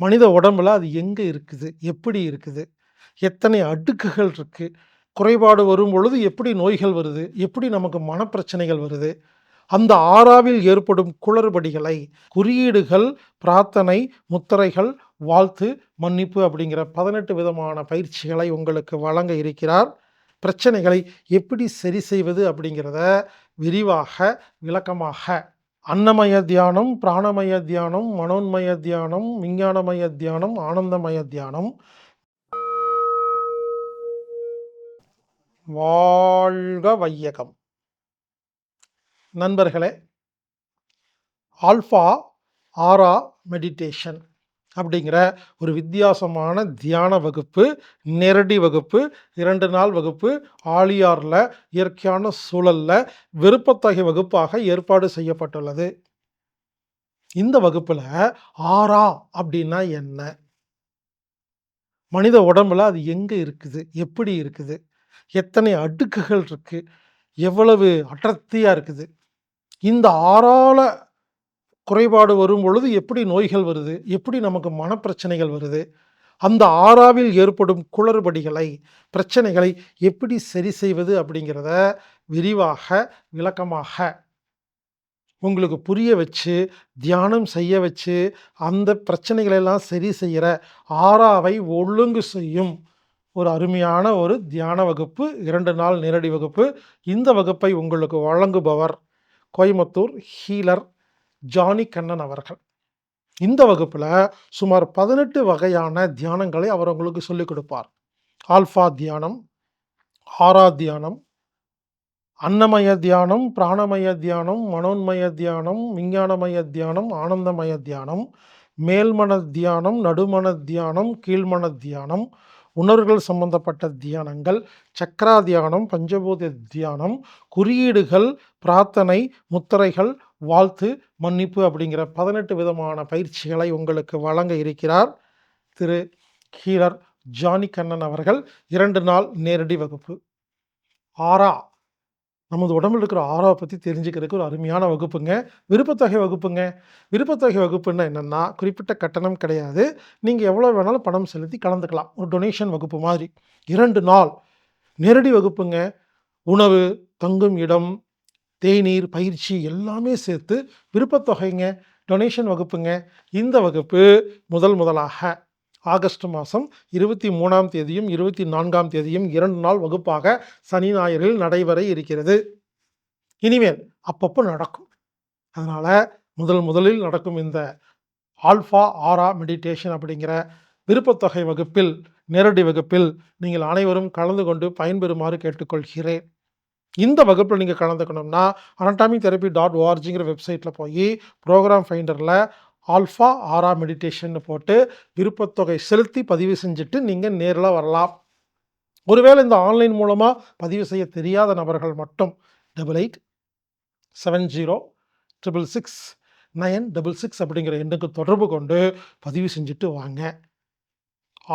மனித உடம்புல அது எங்கே இருக்குது? எப்படி இருக்குது? எத்தனை அடுக்குகள் இருக்குது குறைபாடு வரும் பொழுது எப்படி நோய்கள் வருது? எப்படி நமக்கு மனப்பிரச்சனைகள் வருது? அந்த ஆறாவில் ஏற்படும் குளறுபடிகளை குறியீடுகள் பிரார்த்தனை முத்திரைகள் வாழ்த்து மன்னிப்பு அப்படிங்கிற பதினெட்டு விதமான பயிற்சிகளை உங்களுக்கு வழங்க இருக்கிறார். பிரச்சனைகளை எப்படி சரி செய்வது அப்படிங்கிறத விரிவாக விளக்கமாக அன்னமய தியானம் பிராணமய தியானம் மனோன்மய தியானம் விஞ்ஞானமய தியானம் ஆனந்தமய தியானம். வாழ்க வையகம். நண்பர்களே ஆல்ஃபா ஆரா மெடிடேஷன். அப்படிங்கிற ஒரு வித்தியாசமான தியான வகுப்பு நேரடி வகுப்பு இரண்டு நாள் வகுப்பு ஆழியாரில் இயற்கையான சூழலில் விருப்பத்தொகை வகுப்பாக ஏற்பாடு செய்யப்பட்டுள்ளது. இந்த வகுப்பில் ஆறா அப்படின்னா என்ன? மனித உடம்புல அது எங்கே இருக்குது? எப்படி இருக்குது? எத்தனை அடுக்குகள் இருக்குது எவ்வளவு அடர்த்தியாக இருக்குது? இந்த ஆறால குறைபாடு வரும் பொழுது எப்படி நோய்கள் வருது? எப்படி நமக்கு மனப்பிரச்சனைகள் வருது? அந்த ஆறாவில் ஏற்படும் குளறுபடிகளை பிரச்சனைகளை எப்படி சரி செய்வது அப்படிங்கிறத விரிவாக விளக்கமாக உங்களுக்கு புரிய வச்சு தியானம் செய்ய வச்சு அந்த பிரச்சனைகளெல்லாம் சரி செய்கிற ஆறாவை ஒழுங்கு செய்யும் ஒரு அருமையான ஒரு தியான வகுப்பு இரண்டு நாள் நேரடி வகுப்பு. இந்த வகுப்பை உங்களுக்கு வழங்குபவர் கோயம்புத்தூர் ஹீலர் ஜானி கண்ணன் அவர்கள். இந்த வகுப்பில் சுமார் பதினெட்டு வகையான தியானங்களை அவர் உங்களுக்கு சொல்லிக் கொடுப்பார். ஆல்ஃபா தியானம் ஆரா தியானம் அன்னமய தியானம் பிராணமய தியானம் மனோன்மய தியானம் விஞ்ஞானமய தியானம் ஆனந்தமய தியானம் மேல்மன தியானம் நடுமன தியானம் கீழ்மன தியானம் உணர்வுகள் சம்பந்தப்பட்ட தியானங்கள் சக்கரா தியானம் பஞ்சபூத தியானம் குறியீடுகள் பிரார்த்தனை முத்திரைகள் வாழ்த்து மன்னிப்பு அப்படிங்கிற பதினெட்டு விதமான பயிற்சிகளை உங்களுக்கு வழங்க இருக்கிறார் திரு ஹீலர் ஜானி கண்ணன் அவர்கள். இரண்டு நாள் நேரடி வகுப்பு. ஆறா நமது உடம்புல இருக்கிற ஆறாவை பற்றி தெரிஞ்சுக்கிறதுக்கு ஒரு அருமையான வகுப்புங்க. விருப்பத்தொகை வகுப்புங்க. விருப்பத்தொகை வகுப்புன்னா என்னென்னா குறிப்பிட்ட கட்டணம் கிடையாது. நீங்கள் எவ்வளோ வேணாலும் பணம் செலுத்தி கலந்துக்கலாம். ஒரு டொனேஷன் வகுப்பு மாதிரி. இரண்டு நாள் நேரடி வகுப்புங்க. உணவு தங்கும் இடம் தேநீர் பயிற்சி எல்லாமே சேர்த்து விருப்பத்தொகைங்க டொனேஷன் வகுப்புங்க. இந்த வகுப்பு முதல் முதலாக ஆகஸ்ட் மாதம் இருபத்தி மூணாம் தேதியும் இருபத்தி நான்காம் தேதியும் இரண்டு நாள் வகுப்பாக சனி ஞாயிறில் நடைபெற இருக்கிறது. இனிமேல் அப்பப்போ நடக்கும். அதனால் முதல் முதலில் நடக்கும் இந்த ஆல்ஃபா ஆரா மெடிடேஷன் அப்படிங்கிற விருப்பத்தொகை வகுப்பில் நேரடி வகுப்பில் நீங்கள் அனைவரும் கலந்து கொண்டு பயன்பெறுமாறு கேட்டுக்கொள்கிறேன். இந்த வகுப்பில் நீங்கள் கலந்துக்கணும்னா அனட்டாமிக் தெரப்பி டாட் ஓஆர்ஜிங்கிற வெப்சைட்டில் போய் ப்ரோக்ராம் ஃபைண்டரில் ஆல்ஃபா ஆரா மெடிடேஷன் போட்டு விருப்பத்தொகை செலுத்தி பதிவு செஞ்சுட்டு நீங்கள் நேரில் வரலாம். ஒருவேளை இந்த ஆன்லைன் மூலமாக பதிவு செய்ய தெரியாத நபர்கள் மட்டும் double eight seven zero triple six nine double six அப்படிங்கிற எண்ணுக்கு தொடர்பு கொண்டு பதிவு செஞ்சுட்டு வாங்க.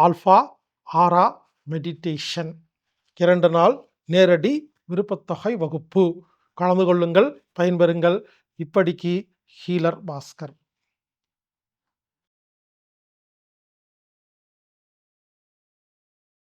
ஆல்ஃபா ஆரா மெடிடேஷன் இரண்டு நாள் நேரடி விருப்பத்தொகை வகுப்பு. கலந்து கொள்ளுங்கள் பயன்பெறுங்கள். இப்படிக்கு ஹீலர் பாஸ்கர்.